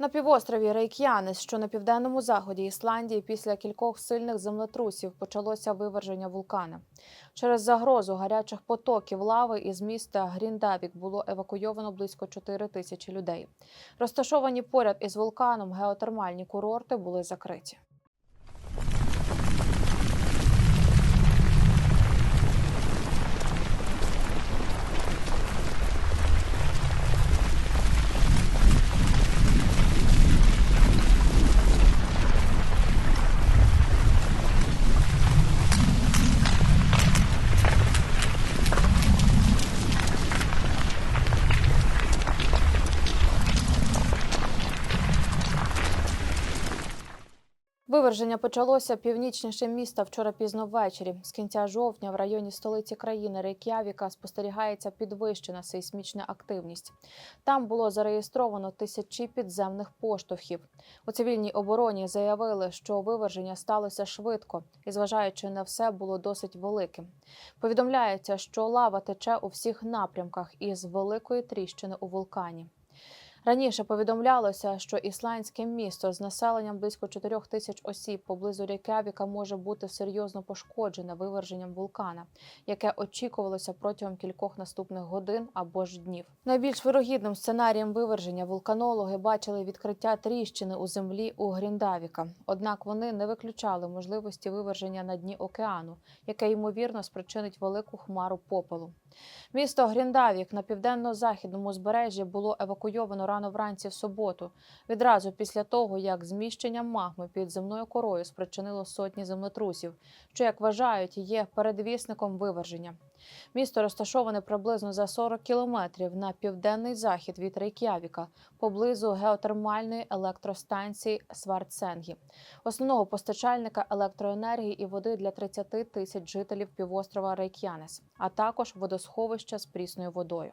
На півострові Рейк'янес, що на південному заході Ісландії, після кількох сильних землетрусів почалося виверження вулкана. Через загрозу гарячих потоків лави із міста Гріндавік було евакуйовано близько 4 тисячі людей. Розташовані поряд із вулканом геотермальні курорти були закриті. Виверження почалося північніше міста вчора пізно ввечері. З кінця жовтня в районі столиці країни Рейк'явіка спостерігається підвищена сейсмічна активність. Там було зареєстровано тисячі підземних поштовхів. У цивільній обороні заявили, що виверження сталося швидко і, зважаючи на все, було досить великим. Повідомляється, що лава тече у всіх напрямках із великої тріщини у вулкані. Раніше повідомлялося, що ісландське місто з населенням близько 4 тисяч осіб поблизу Рейкявіка може бути серйозно пошкоджене виверженням вулкана, яке очікувалося протягом кількох наступних годин або ж днів. Найбільш вирогідним сценарієм виверження вулканологи бачили відкриття тріщини у землі у Гріндавіка. Однак вони не виключали можливості виверження на дні океану, яке ймовірно спричинить велику хмару попелу. Місто Гріндавік на південно-західному узбережжі було евакуйовано рано вранці в суботу, відразу після того, як зміщення магми під земною корою спричинило сотні землетрусів, що, як вважають, є передвісником виверження. Місто розташоване приблизно за 40 кілометрів на південний захід від Рейк'явіка, поблизу геотермальної електростанції Свардсенгі, основного постачальника електроенергії і води для 30 тисяч жителів півострова Рейк'янес, а також водосховища з прісною водою.